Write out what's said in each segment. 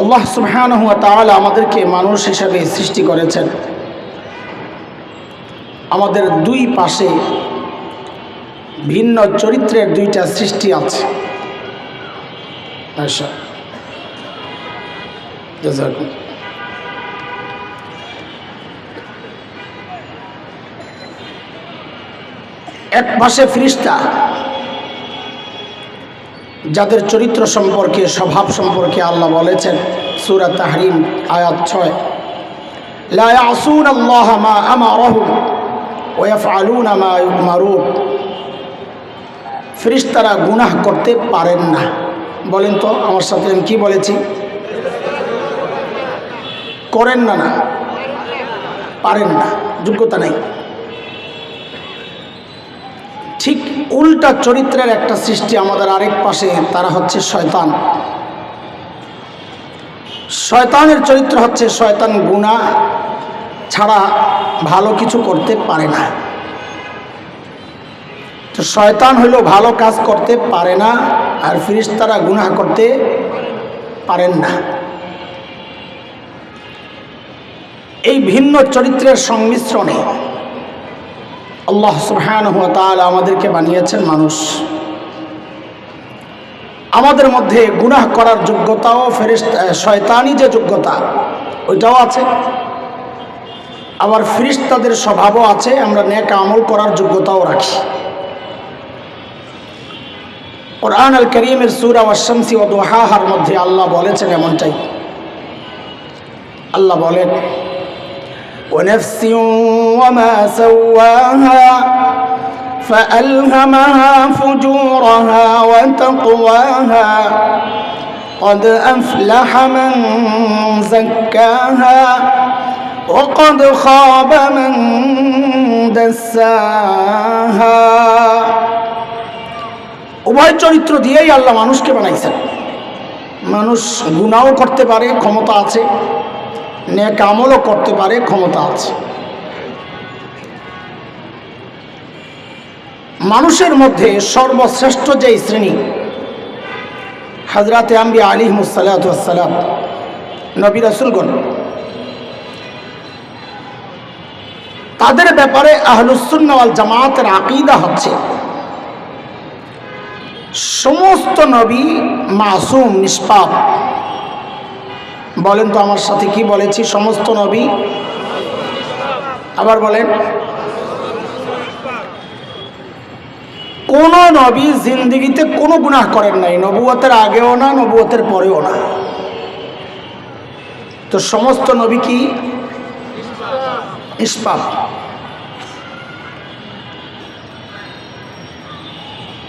আল্লাহ সুবহান হুয়া তাহলে আমাদেরকে মানুষ হিসাবে সৃষ্টি করেছেন। আমাদের দুই পাশে ভিন্ন চরিত্রের দুইটা সৃষ্টি আছে। এক পাশে ফিরিস্তা যাদের চরিত্র সম্পর্কে, স্বভাব সম্পর্কে আল্লাহ বলেছেন, সুরা তাহরিম, আয়াত ছয়। লা ইয়াসুন আল্লাহ মা গুনাহ করতে পারেন না। বলেন তো, আমার সাথে আমি কি বলেছি? করেন না না, পারেন না, যোগ্যতা নাই। উল্টা চরিত্রের একটা সৃষ্টি আমাদের আরেক পাশে, তারা হচ্ছে শয়তান। শয়তানের চরিত্র হচ্ছে শয়তান গুণা ছাড়া ভালো কিছু করতে পারে না। তো শয়তান হইল ভালো কাজ করতে পারে না, আর ফিরিস্তারা গুনাহ করতে পারেন না। এই ভিন্ন চরিত্রের সংমিশ্রণে আল্লাহ সুবহান হুয়া তাআলা আমাদেরকে বানিয়েছেন মানুষ। আমাদের মধ্যে গুনাহ করার যোগ্যতাও ফেরেস্ত শয়তানি যে যোগ্যতা, ওইটাও আছে। আবার ফিরিস্তাদের স্বভাবও আছে, আমরা ন্যাক আমল করার যোগ্যতাও রাখি। কোরআন আল করিমের সুরা ওয়াশামসি ও দোহাহার মধ্যে আল্লাহ বলেছেন এমনটাই। আল্লাহ বলেন ونفس وما سواها فألهمها فجورها وتقواها قد أفلح من زكاها وقد خاب من دساها উভয় চরিত্র দিয়েই আল্লাহ মানুষকে বানাইছেন মানুষ গুণাও করতে পারে ক্ষমতা আছে নেক আমলও করতে পারে, ক্ষমতা আছে। মানুষের মধ্যে সর্বশ্রেষ্ঠ যে শ্রেণি, হাজরাতে আম্বি আলী মুসাল্লাম নবী রাসুলগণ, তাদের ব্যাপারে আহলুসুন্নওয়াল জামাতের আকিদা হচ্ছে, সমস্ত নবী মাসুম, নিষ্পাপ বলেন তো আমার সাথে কি বলেছি? সমস্ত নবী। আবার বলেন। কোন নবী জিন্দিগিতে কোনো গুনাহ করেন নাই। নবুয়তের আগেও না, নবুয়তের পরেও না। তো সমস্ত নবী কি? ইস্পাপ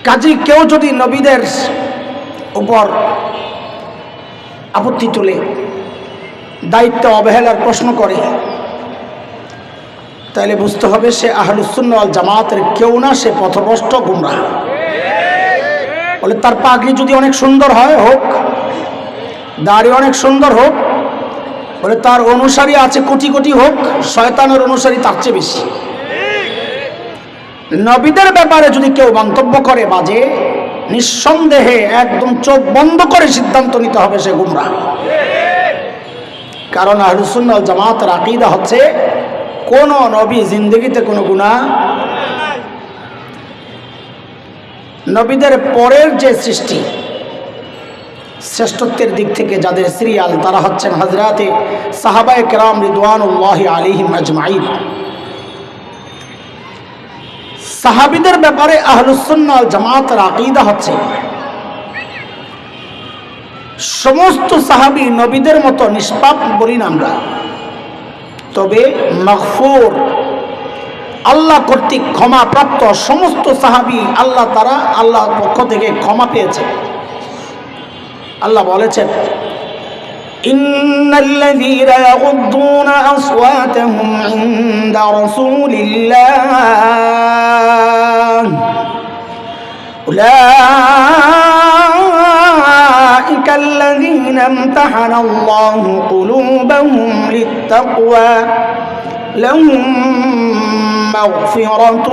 কাজী কেউ যদি নবীদের উপর আপত্তি তোলে দায়িত্ব অবহেলার প্রশ্ন করে। তাহলে বুঝতে হবে সে আহলুসুন্নাল জামাতের কেউ না, সে পথভ্রষ্ট গুমরা বলে, তার পাগড়ি যদি অনেক সুন্দর হয়, হোক। দাড়ি অনেক সুন্দর হোক। বলে, তার অনুসারী আছে কোটি কোটি হোক, শয়তানের অনুসারী তার চেয়ে বেশি। নবীদের ব্যাপারে যদি কেউ মন্তব্য করে বাজে, নিঃসন্দেহে একদম চোখ বন্ধ করে সিদ্ধান্ত নিতে হবে সে গুমরা কারণ আহলুসুন্নাল জামাতের আকিদা হচ্ছে, কোন নবী জিন্দগিতে কোনো গুণা নবীদের পরের যে সৃষ্টি, শ্রেষ্ঠত্বের দিক থেকে যাদের সিরিয়াল, তারা হচ্ছেন হজরাতে সাহাবায় কেরাম রিদওয়ানুল্লাহ আলিহিম আজমাইদ সাহাবিদের ব্যাপারে আহলুসুন্নাল জামাতের আকিদা হচ্ছে সমস্ত সাহাবি নবীদের মতো নিষ্পাপ বলি না আমরা তবে মগফুর আল্লাহ কর্তৃক ক্ষমা প্রাপ্ত সমস্ত সাহাবি আল্লাহ তারা আল্লাহর পক্ষ থেকে ক্ষমা পেয়েছে আল্লাহ বলেছেন إن الذين يغضون أصواتهم عند رسول الله أولئك الذين امتحن الله قلوبهم للتقوى لهم مغفرة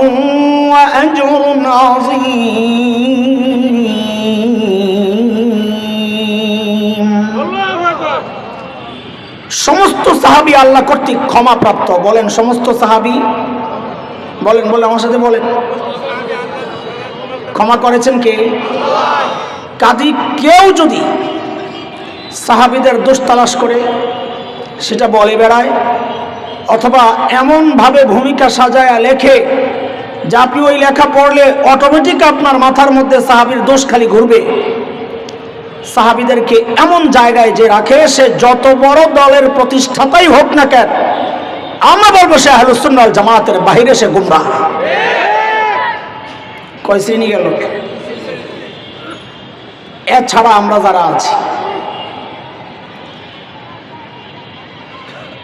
وأجر عظيم সমস্ত সাহাবি আল্লাহ কর্তৃক ক্ষমা প্রাপ্ত বলেন সমস্ত সাহাবি বলেন বলে আমার সাথে বলেন ক্ষমা করেছেন কে কাজী কেউ যদি সাহাবিদের দোষ তালাশ করে, সেটা বলে বেড়ায়, অথবা এমনভাবে ভূমিকা সাজায়া লেখে, যে আপনি ওই লেখা পড়লে অটোমেটিক আপনার মাথার মধ্যে সাহাবির দোষ খালি ঘুরবে। সাহাবিদেরকে এমন জায়গায় যে রাখে, সে যত বড় দলের প্রতিষ্ঠাতাই হোক না কেন, আমরা বলব সে আহলুসুন্নাল জামাতের বাহিরে সে গুমরা কয় শ্রেণি গেল এছাড়া আমরা যারা আছি,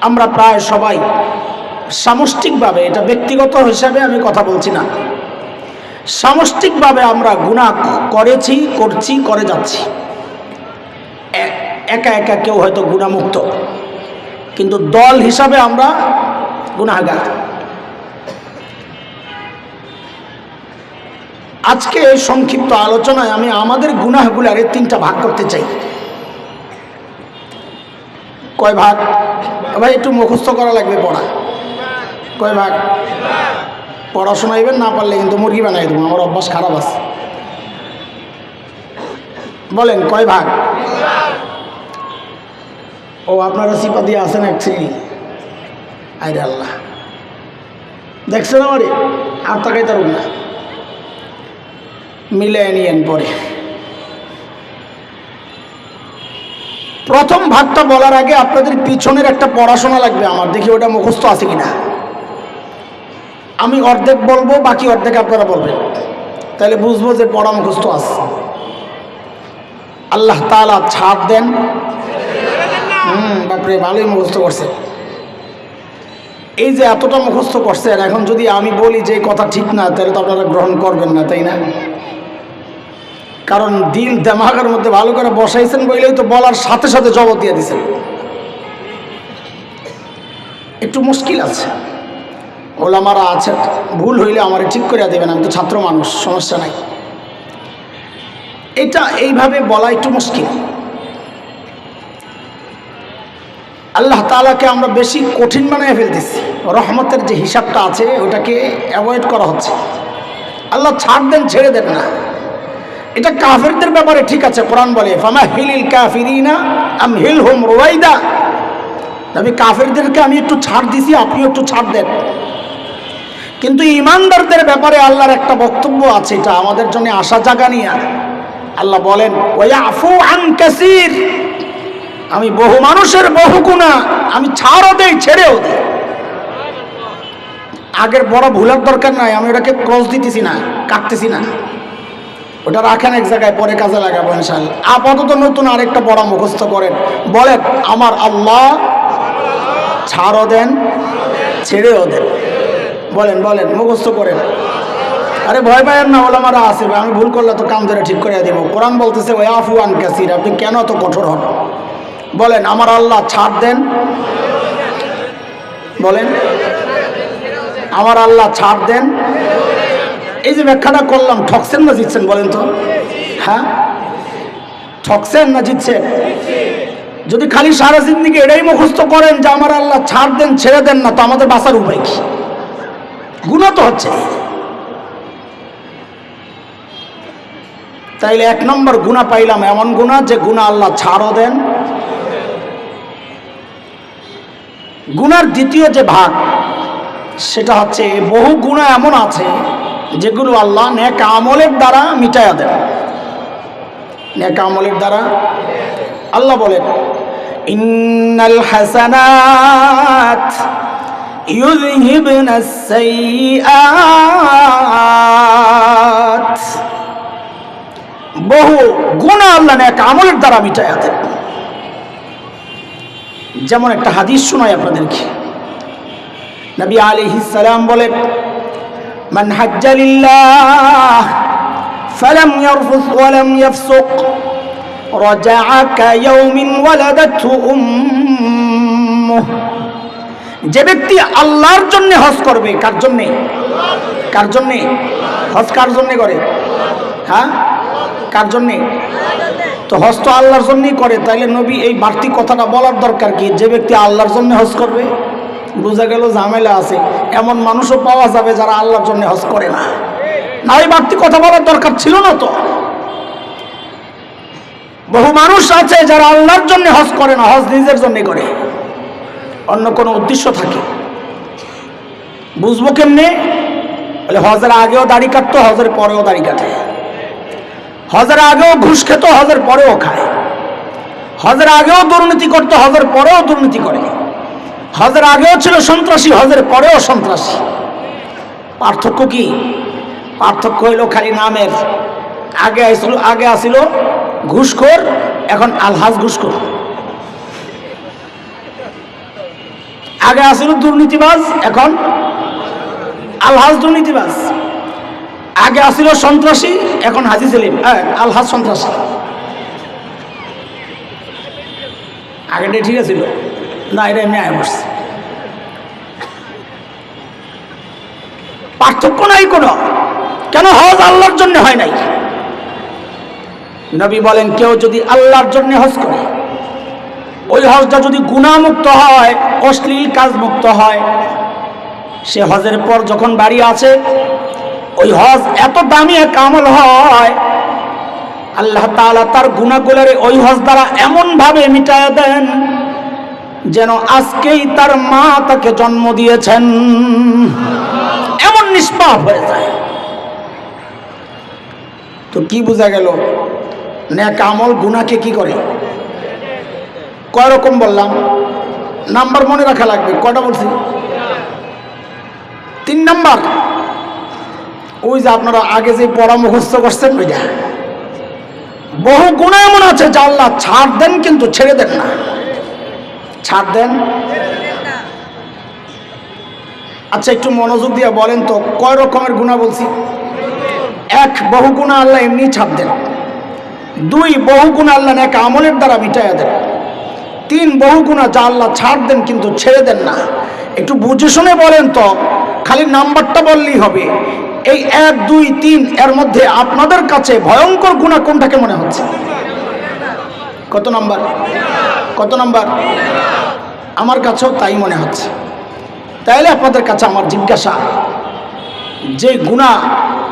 আমরা প্রায় সবাই সামষ্টিকভাবে, এটা ব্যক্তিগত হিসাবে আমি কথা বলছি না, সামষ্টিকভাবে আমরা গুণা করেছি, করছি, করে যাচ্ছি। একা একা কেউ হয়তো গুণামুক্ত, কিন্তু দল হিসাবে আমরা গুণাগার। আজকে এই সংক্ষিপ্ত আলোচনায় আমি আমাদের গুনাহগুলারে তিনটা ভাগ করতে চাই। কয় ভাগ? ভাই, একটু মুখস্থ করা লাগবে পড়া। কয় ভাগ? পড়াশোনা এবার না পারলে কিন্তু মুরগি বানাই দেবো, আমার অভ্যাস খারাপ আছে। বলেন, কয় ভাগ? ও, আপনারা সিপা দিয়ে আসেন এক শ্রেণি। আরে আল্লাহ। দেখছেন আমারে? আর তাকাই তার না। মিলে নিয়েন পরে প্রথম ভাগটা বলার আগে আপনাদের পিছনের একটা পড়াশোনা লাগবে আমার, দেখি ওটা মুখস্থ আছে কিনা। আমি অর্ধেক বলব, বাকি অর্ধেক আপনারা বলবেন। তাহলে বুঝব যে পড়া মুখস্থ আছে। আল্লাহ তালা ছাড় দেন। হুম, বাপরে, ভালোই মুখস্থ করছে। এই যে এতটা মুখস্থ করছেন, এখন যদি আমি বলি যে কথা ঠিক না, তাহলে তো আপনারা গ্রহণ করবেন না, তাই না? কারণ দিন দেমাগের মধ্যে ভালো করে বসাইছেন বলেই তো বলার সাথে সাথে জবাব দিয়ে দিছেন। একটু মুশকিল আছে। ওলামারা আছে, ভুল হইলে আমার ঠিক করে দেবেন, আমি তো ছাত্র মানুষ, সমস্যা নাই। এটা এইভাবে বলা একটু মুশকিল। আল্লাহ তালাকে আমরা বেশি কঠিন বানিয়ে ফেলতেছি। রহমতের যে হিসাবটা আছে, ওটাকে অ্যাভয়েড করা হচ্ছে। আল্লাহ ছাড় দেন, ছেড়ে দেন না। এটা কাফেরদের ব্যাপারে ঠিক আছে, কোরআন বলে আম হিল হোম তবে কাফেরদেরকে আমি একটু ছাড় দিছি আপনি একটু ছাড় দেন। কিন্তু ইমানদারদের ব্যাপারে আল্লাহর একটা বক্তব্য আছে, এটা আমাদের জন্য আশা জাগা নিয়ে আল্লাহ বলেন ওয়াফু আন কাসির। আমি বহু মানুষের বহু গুণা আমি ছাড়ও দেই, ছেড়েও দিই। আগের বড় ভুলের দরকার নাই, আমি ওটাকে ক্রস দিতেছি না, কাটতেছি না। ওটা রাখেন এক জায়গায়, পরে কাজে লাগাবো ইনশাল্লাহ আপাতত নতুন আরেকটা বড় মুখস্থ করেন। বলেন, আমার আল্লাহ ছাড়ও দেন, ছেড়েও দেন। বলেন বলেন, মুখস্থ করেন। আরে ভয় পায়েন না, ওলামারা আছে আমি ভুল করলে তো কাম ধরে ঠিক করে দেবো। কোরআন বলতেছে ওই আফুয়ান কাসির আপনি কেন তো কঠোর হন? বলেন, আমার আল্লাহ ছাড় দেন। বলেন, আমার আল্লাহ ছাড় দেন। এই যে ব্যাখ্যাটা করলাম, ঠকছেন না জিতছেন বলেন তো? হ্যাঁ? ঠকছেন না জিতছেন? যদি খালি সারা জিন্দিকে এটাই মুখস্থ করেন যে আমার আল্লাহ ছাড় দেন, ছেড়ে দেন না, তো আমাদের বাঁচার উপায় কি? গুণা তো হচ্ছে। তাইলে এক নম্বর গুণা পাইলাম এমন গুণা যে গুণা আল্লাহ ছাড়ও দেন। গুনার দ্বিতীয় যে ভাগ, সেটা হচ্ছে বহু গুণা এমন আছে যেগুলো আল্লাহ নেক আমলের দ্বারা মিটাইয়া দেন। নেক আমলের দ্বারা আল্লাহ বলেন, ইন্নাল হাসানাত ইউযহিবনা সাইয়্যাত। বহু গুণা আল্লাহ নেক আমলের দ্বারা মিটাইয়া দেন। যেমন একটা হাদিস শোনাই আপনাদেরকে। নবী আলাইহিস সালাম বলেন من حج لله فلم يرفث ولم يفسق رجع كيوم ولدته أمه যে ব্যক্তি আল্লাহর জন্য হজ করবে কার জন্যে কার জন্যে হজ কার জন্যে করে হ্যাঁ কার জন্যে তো হজ তো আল্লাহর জন্যই করে তাইলে নবী এই বাড়তি কথাটা বলার দরকার কি যে ব্যক্তি আল্লাহর জন্য হজ করবে বোঝা গেল ঝামেলা আছে। এমন মানুষও পাওয়া যাবে যারা আল্লাহর জন্য হজ করে না। না এই বাড়তি কথা বলার দরকার ছিল না তো। বহু মানুষ আছে যারা আল্লাহর জন্য হজ করে না, হজ নিজের জন্য করে। অন্য কোনো উদ্দেশ্য থাকে। বুঝব কেমনে? বলে হজের আগেও দাড়ি কাটতো, হজের পরেও দাড়ি কাটে। হজের আগেও ঘুষ খেত, হজের পরেও খায়। হজের আগেও দুর্নীতি করতো, হজের পরেও দুর্নীতি করে। হজের আগেও ছিল সন্ত্রাসী, হজের পরেও সন্ত্রাসী। পার্থক্য কি? পার্থক্য হইল খালি নামের। আগে আসছিল আগে আসিল ঘুষখোর, এখন আলহাজ ঘুষখোর। আগে আসিল দুর্নীতিবাজ, এখন আলহাজ দুর্নীতিবাজ। আগে আসিল সন্ত্রাসী, এখন হাজি সেলিম আলহাজ সন্ত্রাসী। আগেটাই ঠিক আছিল না এটা এমনি আয় পার্থক্য নাই কোনো। কেন হজ আল্লাহর জন্য হয় নাই? নবী বলেন, কেউ যদি আল্লাহর জন্য হজ করে, ওই হজটা যদি গুণামুক্ত হয়, অশ্লীল কাজ মুক্ত হয়, সে হজের পর যখন বাড়ি আছে, ওই হজ এত দামি এক আমল হয়, আল্লাহ তাআলা তার গুণাগুলোর ওই হজ দ্বারা এমনভাবে মিটায় দেন যেন আজকেই তার মা তাকে জন্ম দিয়েছেন। এমন নিষ্পাপ হয়ে যায়। তো কি বোঝা গেল? নেক আমল গুনাকে কি করে? কয় রকম বললাম? নাম্বার মনে রাখা লাগবে। কয়টা বলছি? তিন নাম্বার। ওই যে আপনারা আগে যে মুখস্থ করছেন ওইটা। বহু গুণা এমন আছে যা আল্লাহ ছাড় দেন কিন্তু ছেড়ে দেন না। ছাড় দেন। আচ্ছা একটু মনোযোগ দিয়ে বলেন তো, কয় রকমের গুণা বলছি? এক, বহু গুণা আল্লাহ এমনি ছাড় দেন। দুই, বহু গুণা আল্লাহ এক আমলের দ্বারা মিটাইয়া দেন। তিন, বহু গুণা যা আল্লাহ ছাড় দেন কিন্তু ছেড়ে দেন না। একটু বুঝে শুনে বলেন তো, খালি নাম্বারটা বললেই হবে। এই এক, দুই, তিন, এর মধ্যে আপনাদের কাছে ভয়ঙ্কর গুণা কোনটাকে মনে হচ্ছে? কত নাম্বার? কত নম্বর? আমার কাছেও তাই মনে হচ্ছে। তাইলে আপনাদের কাছে আমার জিজ্ঞাসা, যে গুণা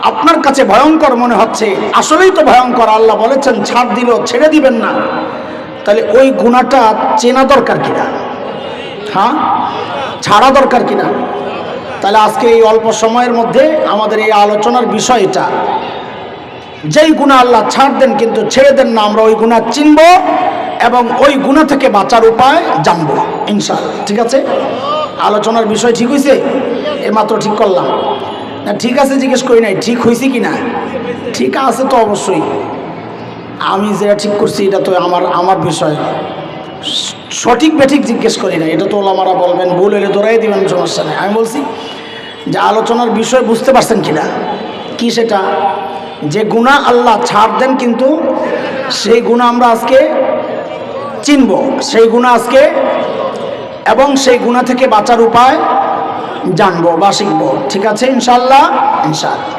আপনার কাছে ভয়ঙ্কর মনে হচ্ছে, আসলেই তো ভয়ঙ্কর, আল্লাহ বলেছেন, ছাড় দিল ছেড়ে দিবেন না। তাহলে ওই গুণাটা চেনা দরকার কিনা? হ্যাঁ? ছাড়া দরকার কিনা? তাহলে আজকে এই অল্প সময়ের মধ্যে আমাদের এই আলোচনার বিষয়টা, যেই গুণা আল্লাহ ছাড় দেন কিন্তু ছেড়ে দেন না, আমরা ওই গুণা চিনব এবং ওই গুণা থেকে বাঁচার উপায় জানব, ইনশাআল্লাহ। ঠিক আছে? আলোচনার বিষয় ঠিক হয়েছে মাত্র ঠিক করলাম। না, ঠিক আছে জিজ্ঞেস করি নাই, ঠিক হয়েছে কি না ঠিক আছে তো অবশ্যই। আমি যেটা ঠিক করছি, এটা তো আমার আমার বিষয়। সঠিক বেঠিক জিজ্ঞেস করি না এটা তো ওলামারা বলবেন, ভুল হলে দৌড়াই দিবেন, সমস্যা নেই। আমি বলছি যে আলোচনার বিষয় বুঝতে পারছেন কি না কী সেটা? যে গুণা আল্লাহ ছাড় দেন কিন্তু, সেই গুণা আমরা আজকে চিনব সেই গুণা আজকে এবং সেই গুণা থেকে বাঁচার উপায় জানবো বা শিখবো ঠিক আছে ইনশাল্লাহ ইনশাল্লাহ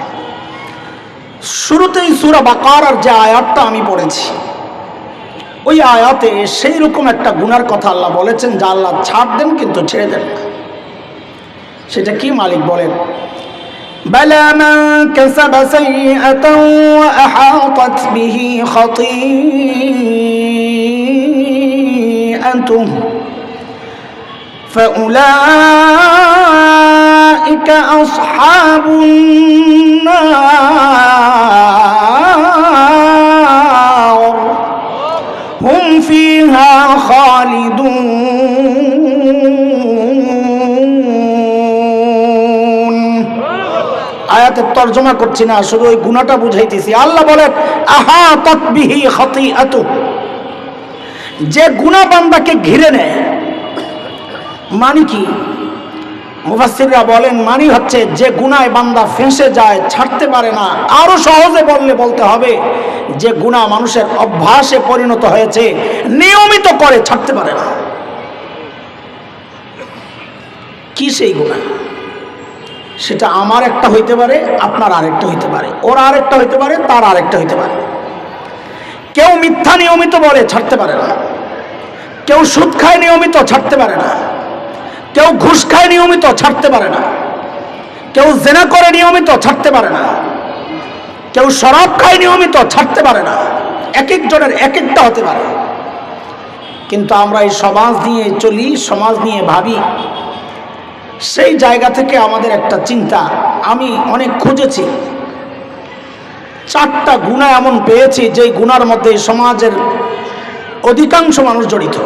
শুরুতেই সুরা বাকার যে আয়াতটা আমি পড়েছি ওই আয়াতে সেই রকম একটা গুনার কথা আল্লাহ বলেছেন যা আল্লাহ ছাড় দেন কিন্তু ছেড়ে দেন না সেটা কি মালিক বলেন بلى من كسب سيئة وأحاطت به خطيئته فأولئك أصحاب النار هم فيها خالدون আয়াতের তর্জমা করছি না শুধু ওই গুণাটা বুঝাইতেছি আল্লাহ বলেন আহা তৎবিহি খতি যে গুণা বান্দাকে ঘিরে নেয় মানে কি? মুফাসিররা বলেন, মানি হচ্ছে যে গুনায় বান্দা ফেঁসে যায়, ছাড়তে পারে না। আরও সহজে বললে বলতে হবে, যে গুণা মানুষের অভ্যাসে পরিণত হয়েছে, নিয়মিত করে ছাড়তে পারে না। কি সেই গুণা? সেটা আমার একটা হইতে পারে, আপনার আরেকটা হইতে পারে। ওর আরেকটা হইতে পারে, তার আরেকটা হইতে পারে। কেউ মিথ্যা নিয়মিত বলে, ছাড়তে পারে না। কেউ সুদ খায় নিয়মিত, ছাড়তে পারে না। কেউ ঘুষ খায় নিয়মিত, ছাড়তে পারে না। কেউ জেনা করে নিয়মিত, ছাড়তে পারে না। কেউ শরাব খায় নিয়মিত, ছাড়তে পারে না। এক একজনের এক একটা হতে পারে। কিন্তু আমরা এই সমাজ নিয়ে চলি, সমাজ নিয়ে ভাবি। সেই জায়গা থেকে আমাদের একটা চিন্তা, আমি অনেক খুঁজেছি। চারটা গুণা এমন পেয়েছি, যেই গুণার মধ্যে সমাজের অধিকাংশ মানুষ জড়িত।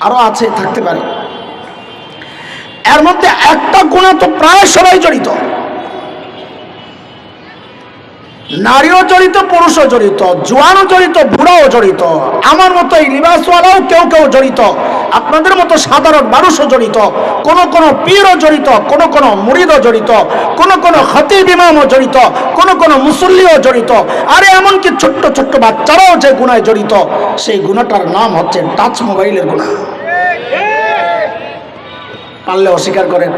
আরও আছে, থাকতে পারে। এর মধ্যে একটা গুণা তো প্রায় সবাই জড়িত। নারীও জড়িত, পুরুষও জড়িত, জোয়ানও জড়িত, বুড়াও জড়িত, আমার মতো এই লিবাসওয়ালাও কেউ কেউ জড়িত, আপনাদের মতো সাধারণ মানুষও জড়িত, কোন কোন পীরও জড়িত, কোন কোন মুরিদও জড়িত, কোন কোন খতিব ইমামও জড়িত, কোন কোন মুসল্লিও জড়িত, আরে এমনকি ছোট্ট ছোট্ট বাচ্চারাও যে গুণায় জড়িত, সেই গুণাটার নাম হচ্ছে টাচ মোবাইলের গুণা। পারলে অস্বীকার করেন।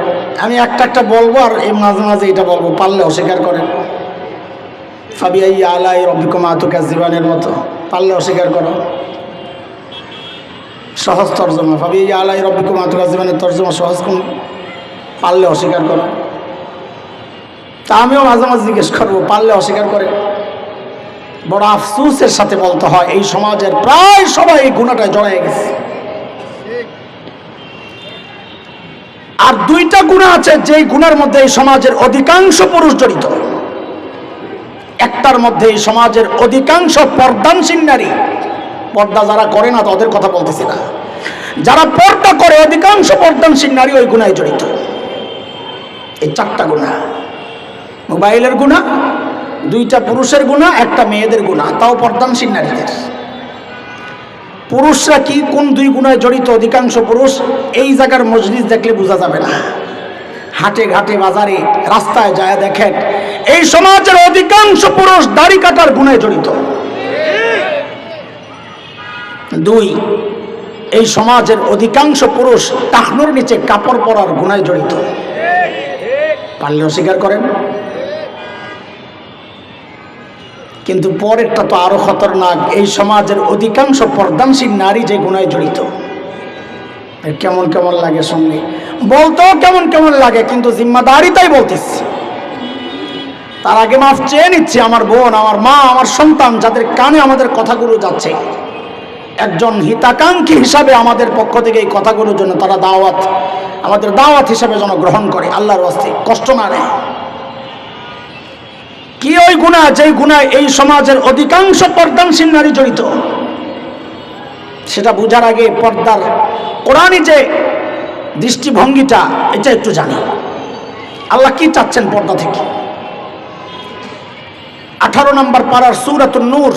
আমি একটা একটা বলব আর এই মাঝে মাঝে এটা বলব, পারলে অস্বীকার করেন। ফাবিয়াই আলাই রব্বিকুমা তুকা জীবনের মতো পারলে অস্বীকার করো। সহজ তর্জমা ফাবিয়াই আলাই রব্বিকুমা তুকা জীবনের তর্জমা সহজ কোন পারলে অস্বীকার করো। তা আমিও মাঝে মাঝে জিজ্ঞেস করব পারলে অস্বীকার করে। বড় আফসুসের সাথে বলতে হয়, এই সমাজের প্রায় সবাই এই গুণাটায় জড়াই গেছে। আর দুইটা গুণা আছে, যেই গুণার মধ্যে এই সমাজের অধিকাংশ পুরুষ জড়িত। একটার মধ্যে সমাজের অধিকাংশ পর্দানসীন নারী, পর্দা যারা করে না তাদের কথা বলতেছি না। যারা পর্দা করে, অধিকাংশ পর্দানসীন নারী ওই গুণায় জড়িত। এই চারটা গুণা। মোবাইলের গুণা, দুইটা পুরুষের গুণা, একটা মেয়েদের গুণা, তাও পর্দানসীন নারীদের। পুরুষরা কি কোন দুই গুণায় জড়িত? অধিকাংশ পুরুষ এই জায়গার মজলিস দেখলে বোঝা যাবে না। হাটে ঘাটে বাজারে রাস্তায় যায় দেখেন। এই সমাজের অধিকাংশ পুরুষ দাড়ি কাটার গুণায় জড়িত। দুই, এই সমাজের অধিকাংশ পুরুষ টাকনোর নিচে কাপড় পরার গুণায় জড়িত। পারলে অস্বীকার করেন। কিন্তু পরেরটা তো আরও খতরনাক, এই সমাজের অধিকাংশ পর্দানশীল নারী যে গুণায় জড়িত। কেমন কেমন লাগে শুনলে? বলতেও কেমন কেমন লাগে, কিন্তু জিম্মাদারি তাই বলতেছি। তার আগে মাফ চেয়ে নিচ্ছি আমার বোন, আমার মা, আমার সন্তান, যাদের কানে আমাদের কথাগুলো যাচ্ছে। একজন হিতাকাঙ্ক্ষী হিসাবে আমাদের পক্ষ থেকে এই কথাগুলোর জন্য তারা দাওয়াত, আমাদের দাওয়াত হিসাবে যেন গ্রহণ করে, আল্লাহর বাস্তে কষ্ট না নেয় কি ওই গুণা যেই গুণায় এই সমাজের অধিকাংশ পর্দানশীল নারী জড়িত? সেটা বুঝার আগে পর্দার কোরআনই যে দৃষ্টিভঙ্গিটা, এটা একটু জানি। আল্লাহ কি চাচ্ছেন পর্দা থেকে? আঠারো নম্বর পাড়ার সুরাতুন নূর।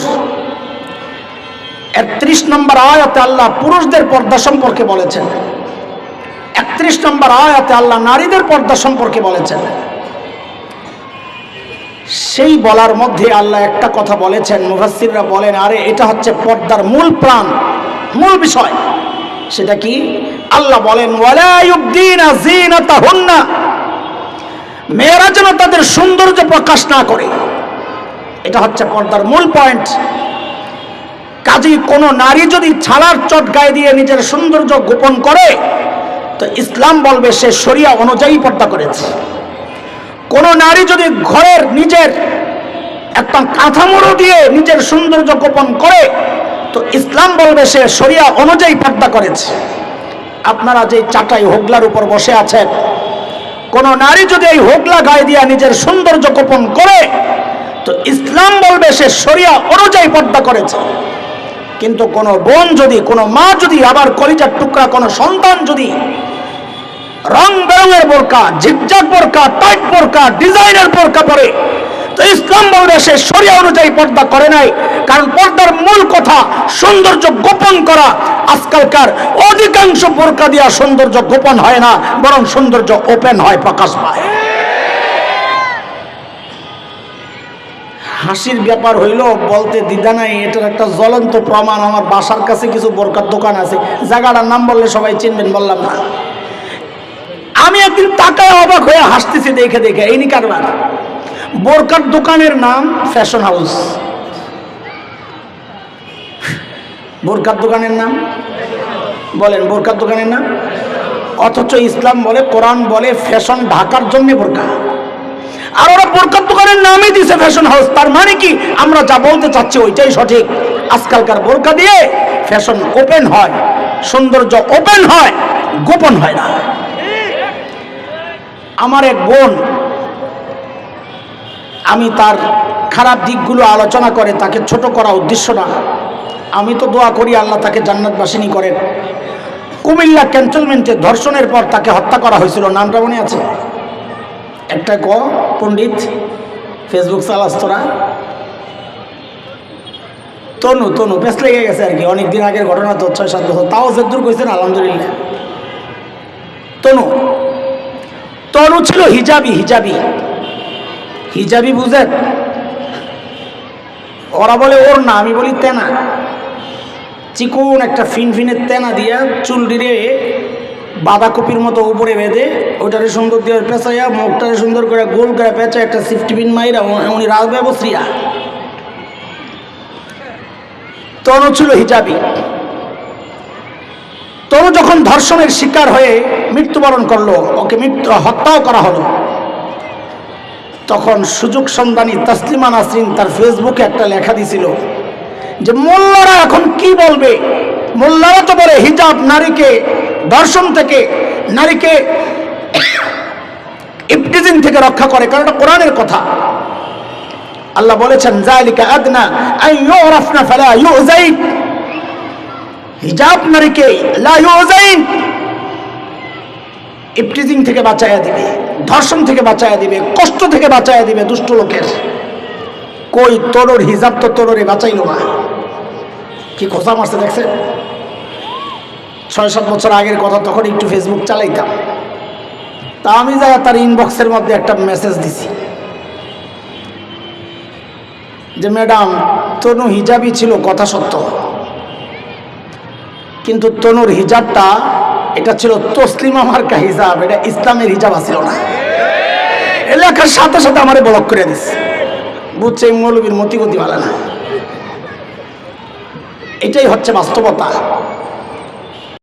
একত্রিশ নম্বর আয়াতে আল্লাহ পুরুষদের পর্দা সম্পর্কে বলেছেন। একত্রিশ নম্বর আয়াতে আল্লাহ নারীদের পর্দা সম্পর্কে বলেছেন। সেই বলার মধ্যে আল্লাহ একটা কথা বলেছেন। মুফাসিররা বলেন, আরে, এটা হচ্ছে পর্দার মূল প্রাণ, মূল বিষয়। সেটা কি? আল্লাহ বলেন মেয়েরা যেন তাদের সৌন্দর্য প্রকাশ না করে। এটা হচ্ছে পর্দার মূল পয়েন্ট। কাজেই কোনো নারী যদি ছালার চট গায়ে দিয়ে নিজের সৌন্দর্য গোপন করে, তো ইসলাম বলবে সে শরিয়া অনুযায়ী পর্দা করেছে। কোন নারী যদি ঘরের নিজের একটা কাঠামোড়ো দিয়ে নিজের সৌন্দর্য গোপন করে তো ইসলাম বলবে সে শরিয়া অনুযায়ী পর্দা করেছে। আপনারা যে চাটাই হোগলার উপর বসে আছেন, কোন নারী যদি এই হোগলা গায়ে দিয়া নিজের সৌন্দর্য গোপন করে, তো ইসলাম বলবে সে শরিয়া অনুযায়ী পর্দা করেছে। কিন্তু কোনো বোন যদি, কোনো মা যদি, আবার কলিজার টুকরা, কোনো সন্তান যদি, রং বেরঙের বোরকা, ঝিকঝাক বোরকা, টাইট বোরকা, ডিজাইনের বোরকা পরে তো ইসলাম বলবে সে সরিয়া অনুযায়ী পর্দা করে নাই। কারণ পর্দার মূল কথা, সৌন্দর্য গোপন করা। আজকালকার অধিকাংশ বোরকা দিয়া সৌন্দর্য গোপন হয় না, বরং সৌন্দর্য ওপেন হয়, প্রকাশ পায়। হাসির ব্যাপার হইল বলতে দিদা নাই, এটার একটা জ্বলন্ত প্রমাণ। আমার বাসার কাছে কিছু বোরকার দোকান আছে, জায়গাটার নাম বললে সবাই চিনবেন, বললাম না। আমি একদিন তাকায় অবাক হয়ে হাসতেছি, দেখে দেখে, এই নি কারবার বোরকার দোকানের নাম ফ্যাশন হাউস। বোরকার দোকানের নাম? বলেন, বোরকার দোকানের নাম? অথচ ইসলাম বলে, কোরআন বলে, ফ্যাশন ঢাকার জন্য বোরকা। আর ওরা বোরকার দোকানের নামই দিছে ফ্যাশন হাউস। তার মানে কি? আমরা যা বলতে চাচ্ছি ওইটাই সঠিক। আজকালকার বোরকা দিয়ে ফ্যাশন ওপেন হয়, সৌন্দর্য ওপেন হয়, গোপন হয় না। আমার এক বোন আমি তার খারাপ দিকগুলো আলোচনা করে, তাকে ছোট করা উদ্দেশ্য না। আমি তো দোয়া করি আল্লাহ তাকে জান্নাতবাসিনী করেন। কুমিল্লা ক্যান্টনমেন্টে ধর্ষণের পর তাকে হত্যা করা হয়েছিল। নামটা মনে আছে? একটা ক, পণ্ডিত ফেসবুক চালাস তোরা। তনু তনু পেস লেগে গেছে আর কি। অনেকদিন আগের ঘটনা তো, ছয়, সাত বছর। তাও যে দূর করেছেন, আলহামদুলিল্লাহ। তনু তনু ছিল হিজাবি হিজাবি। হিজাবি বুঝেন ওরা বলে, ওর না। আমি বলি, তেনা। চিকন একটা ফিনফিনের তেনা দিয়া চুল ডিরে বাঁধাকপির মতো উপরে বেঁধে ওটারে সুন্দর দিয়ে পেঁচাইয়া, মুখটারে সুন্দর করে গোল করে পেঁচা একটা সিফটি বিন মাইরা উনি রাজব্যবশ্রীরা তনু ছিল হিজাবি। তনু যখন ধর্ষণের শিকার হয়ে মৃত্যুবরণ করল, ওকে মৃত্যু হত্যাও করা হলো। তখন সুযোগ সন্ধানী তাসলিমা নাসরিন তার ফেসবুকে একটা লেখা দিছিল যে, মোল্লারা এখন কি বলবে? মোল্লারা তো বলে হিজাব নারীকে দর্শন থেকে, নারীকে ইফটিজিং থেকে রক্ষা করে, কারণ এটা কোরআনের কথা। আল্লাহ বলেছেন জালিকা আদনা আই ইউরাফনা ফালা ইউজাইন। হিজাব নারীকে লা ইউজাইন। ইফটিজিং থেকে বাঁচাইয়া দিবে, ধর্ষণ থেকে বাঁচাইয়া দিবে, কষ্ট থেকে বাঁচাইয়া দিবে দুষ্ট লোকের। কই তরুর হিজাব তো তরুরে বাঁচাইল না। কি খোঁচা মারছে দেখছেন? ছয় সাত বছর আগের কথা, তখন একটু ফেসবুক চালাইতাম। তা আমি যাই তার ইনবক্সের মধ্যে একটা মেসেজ দিছি। যে, ম্যাডাম, তনু হিজাবই ছিল কথা সত্য। কিন্তু তনুর হিজাবটা এটা ছিল তসলিমা মার্কা হিজাব, এটা ইসলামের হিজাব আসিল না। এলাকার সাথে সাথে আমার ব্লক করে দিস বুঝছে মৌলবীর মতিগতি ভালো না। এটাই হচ্ছে বাস্তবতা।